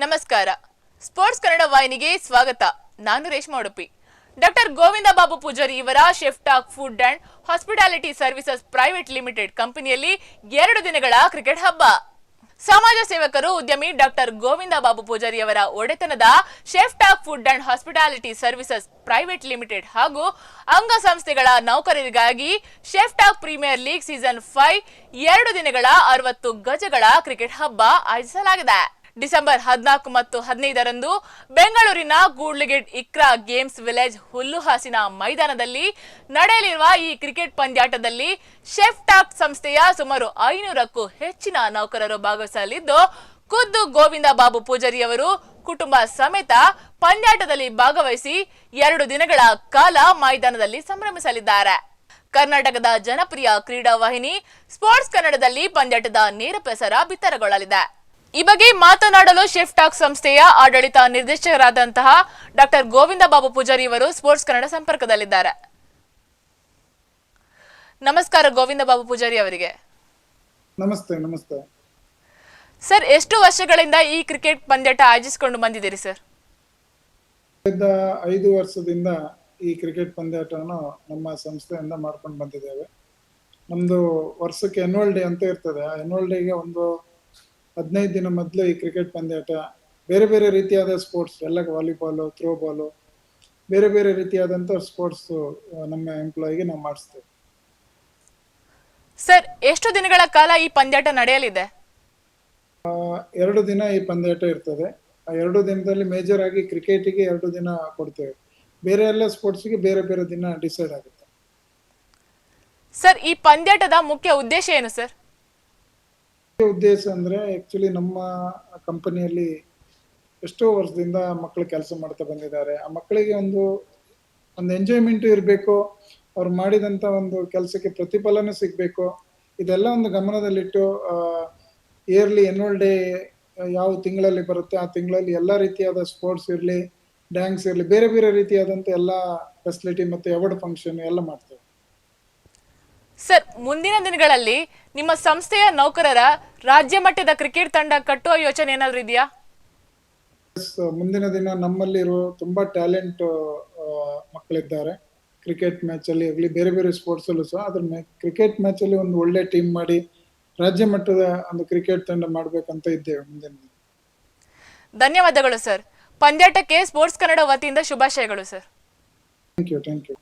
ನಮಸ್ಕಾರ. ಸ್ಪೋರ್ಟ್ಸ್ ಕನ್ನಡ ವಾಹಿನಿಗೆ ಸ್ವಾಗತ. ನಾನು ರೇಷ್ಮಾ ಉಡುಪಿ. ಡಾಕ್ಟರ್ ಗೋವಿಂದ ಬಾಬು ಪೂಜಾರಿ ಇವರ chef talk food and hospitality services private limited ಕಂಪನಿಯಲ್ಲಿ ಎರಡು ದಿನಗಳ ಕ್ರಿಕೆಟ್ ಹಬ್ಬ. ಸಮಾಜ ಸೇವಕರು ಉದ್ಯಮಿ ಡಾಕ್ಟರ್ ಗೋವಿಂದ ಬಾಬು ಪೂಜಾರಿ ಅವರ ಒಡೆತನದ chef talk food and hospitality services private limited ಹಾಗೂ ಅಂಗಸಂಸ್ಥೆಗಳ ನೌಕರರಿಗಾಗಿ chef talk premier league season five ಎರಡು ದಿನಗಳ ಅರವತ್ತು ಗಜಗಳ ಕ್ರಿಕೆಟ್ ಹಬ್ಬ ಆಯೋಜಿಸಲಾಗಿದೆ. ಡಿಸೆಂಬರ್ ಹದಿನಾಲ್ಕು ಮತ್ತು ಹದಿನೈದರಂದು ಬೆಂಗಳೂರಿನ ಗೂಡ್ಲಿಗೆಟ್ ಇಕ್ರಾ ಗೇಮ್ಸ್ ವಿಲೇಜ್ ಹುಲ್ಲುಹಾಸಿನ ಮೈದಾನದಲ್ಲಿ ನಡೆಯಲಿರುವ ಈ ಕ್ರಿಕೆಟ್ ಪಂದ್ಯಾಟದಲ್ಲಿ ಶೆಫ್ ಟಾಕ್ ಸಂಸ್ಥೆಯ ಸುಮಾರು ಐನೂರಕ್ಕೂ ಹೆಚ್ಚಿನ ನೌಕರರು ಭಾಗವಹಿಸಲಿದ್ದು, ಖುದ್ದು ಗೋವಿಂದ ಬಾಬು ಪೂಜಾರಿ ಅವರು ಕುಟುಂಬ ಸಮೇತ ಪಂದ್ಯಾಟದಲ್ಲಿ ಭಾಗವಹಿಸಿ ಎರಡು ದಿನಗಳ ಕಾಲ ಮೈದಾನದಲ್ಲಿ ಸಂಭ್ರಮಿಸಲಿದ್ದಾರೆ. ಕರ್ನಾಟಕದ ಜನಪ್ರಿಯ ಕ್ರೀಡಾ ವಾಹಿನಿ ಸ್ಪೋರ್ಟ್ಸ್ ಕನ್ನಡದಲ್ಲಿ ಪಂದ್ಯಾಟದ ನೇರ ಪ್ರಸಾರ ಬಿತ್ತರಗೊಳ್ಳಲಿದೆ. ಈ ಬಗ್ಗೆ ಮಾತನಾಡಲು ಶೆಫ್ ಟಾಕ್ ಸಂಸ್ಥೆಯ ಆಡಳಿತ ನಿರ್ದೇಶಕರಾದಂತಹ ಡಾಕ್ಟರ್ ಗೋವಿಂದ ಬಾಬು ಪೂಜಾರಿ ಇವರು ಸ್ಪೋರ್ಟ್ಸ್ ಕನ್ನಡ ಸಂಪರ್ಕದಲ್ಲಿದ್ದಾರೆ. ನಮಸ್ಕಾರ ಗೋವಿಂದ ಬಾಬು ಪೂಜಾರಿ ಅವರಿಗೆ. ನಮಸ್ತೆ ನಮಸ್ತೆ. ಸರ್ ಎಷ್ಟು ವರ್ಷಗಳಿಂದ ಈ ಕ್ರಿಕೆಟ್ ಪಂದ್ಯಾಟ ಆಯೋಜಿಸಿಕೊಂಡು ಬಂದಿದ್ದೀರಿ ಸರ್? ಐದು ವರ್ಷದಿಂದ ಈ ಕ್ರಿಕೆಟ್ ಪಂದ್ಯಾಟವನ್ನು ನಮ್ಮ ಸಂಸ್ಥೆಯಿಂದ ಮಾಡ್ಕೊಂಡು ಬಂದಿದ್ದೇವೆ. ನಮ್ದು ವರ್ಷಕ್ಕೆ ಎನ್ಯುವಲ್ ಡೇ ಅಂತ ಇರ್ತದೆ. ಆ ಎನ್ಯುವಲ್ ಡೇಗೆ ಒಂದು ಹದಿನೈದು ದಿನ ಮೊದಲು ಈ ಕ್ರಿಕೆಟ್ ಪಂದ್ಯಾಟ. ಬೇರೆ ಬೇರೆ ರೀತಿಯಾದ ಸ್ಪೋರ್ಟ್ಸ್ ಎಲ್ಲ ವಾಲಿಬಾಲು ಥ್ರೋ ಬಾಲು ಬೇರೆ ಬೇರೆ ರೀತಿಯಾದಂಥ ಸ್ಪೋರ್ಟ್ಸ್ ನಮ್ಮ ಎಂಪ್ಲಾಯಿಗೆ ನಾವು ಮಾಡಿಸ್ತೇವೆ. ಸರ್ ಎಷ್ಟು ದಿನಗಳ ಕಾಲ ಈ ಪಂದ್ಯಾಟ ನಡೆಯಲಿದೆ? ಎರಡು ದಿನ ಈ ಪಂದ್ಯಾಟ ಇರ್ತದೆ. ಆ ಎರಡು ದಿನದಲ್ಲಿ ಮೇಜರ್ ಆಗಿ ಕ್ರಿಕೆಟಿಗೆ ಎರಡು ದಿನ ಕೊಡ್ತೇವೆ. ಬೇರೆ ಎಲ್ಲ ಸ್ಪೋರ್ಟ್ಸ್ಗೆ ಬೇರೆ ಬೇರೆ ದಿನ ಡಿಸೈಡ್ ಆಗುತ್ತೆ. ಸರ್ ಈ ಪಂದ್ಯಾಟದ ಮುಖ್ಯ ಉದ್ದೇಶ ಏನು ಸರ್ ಉದ್ದೇಶ ಅಂದ್ರೆ ಆಕ್ಚುಲಿ ನಮ್ಮ ಕಂಪನಿಯಲ್ಲಿ ಎಷ್ಟೋ ವರ್ಷದಿಂದ ಮಕ್ಕಳು ಕೆಲಸ ಮಾಡ್ತಾ ಬಂದಿದ್ದಾರೆ. ಆ ಮಕ್ಕಳಿಗೆ ಒಂದು ಒಂದು ಎಂಜಾಯ್ಮೆಂಟ್ ಇರಬೇಕು, ಅವ್ರು ಮಾಡಿದಂತ ಒಂದು ಕೆಲಸಕ್ಕೆ ಪ್ರತಿಫಲನೂ ಸಿಗ್ಬೇಕು. ಇದೆಲ್ಲ ಒಂದು ಗಮನದಲ್ಲಿಟ್ಟು ಇಯರ್ಲಿ ಎನ್ಯುವಲ್ ಡೇ ಯಾವ ತಿಂಗಳಲ್ಲಿ ಬರುತ್ತೆ, ಆ ತಿಂಗಳಲ್ಲಿ ಎಲ್ಲ ರೀತಿಯಾದ ಸ್ಪೋರ್ಟ್ಸ್ ಇರಲಿ ಡ್ಯಾನ್ಸ್ ಇರಲಿ, ಬೇರೆ ಬೇರೆ ರೀತಿಯಾದಂತ ಎಲ್ಲ ಫೆಸಿಲಿಟಿ ಮತ್ತು ಅವಾರ್ಡ್ ಫಂಕ್ಷನ್ ಎಲ್ಲ ಮಾಡ್ತೇವೆ. ಸರ್ ಮುಂದಿನ ದಿನಗಳಲ್ಲಿ ನಿಮ್ಮ ಸಂಸ್ಥೆಯ ನೌಕರರ ರಾಜ್ಯ ಮಟ್ಟದ ಕ್ರಿಕೆಟ್ ತಂಡ ಕಟ್ಟುವ ಯೋಚನೆ ಏನಾದ್ರು ಇದೆಯಾ? ಮುಂದಿನ ದಿನ ನಮ್ಮಲ್ಲಿರೋ ತುಂಬಾ ಟ್ಯಾಲೆಂಟ್ ಮಕ್ಕಳಿದ್ದಾರೆ. ಕ್ರಿಕೆಟ್ ಮ್ಯಾಚ್ ಅಲ್ಲಿ ಆಗಲಿ ಬೇರೆ ಬೇರೆ ಸ್ಪೋರ್ಟ್ಸ್ ಅಲ್ಲೂ ಸಹ ಅದ್ರ ಕ್ರಿಕೆಟ್ ಮ್ಯಾಚ್ ಅಲ್ಲಿ ಒಂದು ಒಳ್ಳೆ ಟೀಮ್ ಮಾಡಿ ರಾಜ್ಯ ಮಟ್ಟದ ಒಂದು ಕ್ರಿಕೆಟ್ ತಂಡ ಮಾಡ್ಬೇಕಂತ ಇದ್ದೇವೆ ಮುಂದಿನ ದಿನ. ಧನ್ಯವಾದಗಳು ಸರ್ ಪಂದ್ಯಾಟಕ್ಕೆ ಸ್ಪೋರ್ಟ್ಸ್ ಕನ್ನಡ ವತಿಯಿಂದ ಶುಭಾಶಯಗಳು sir thank you thank you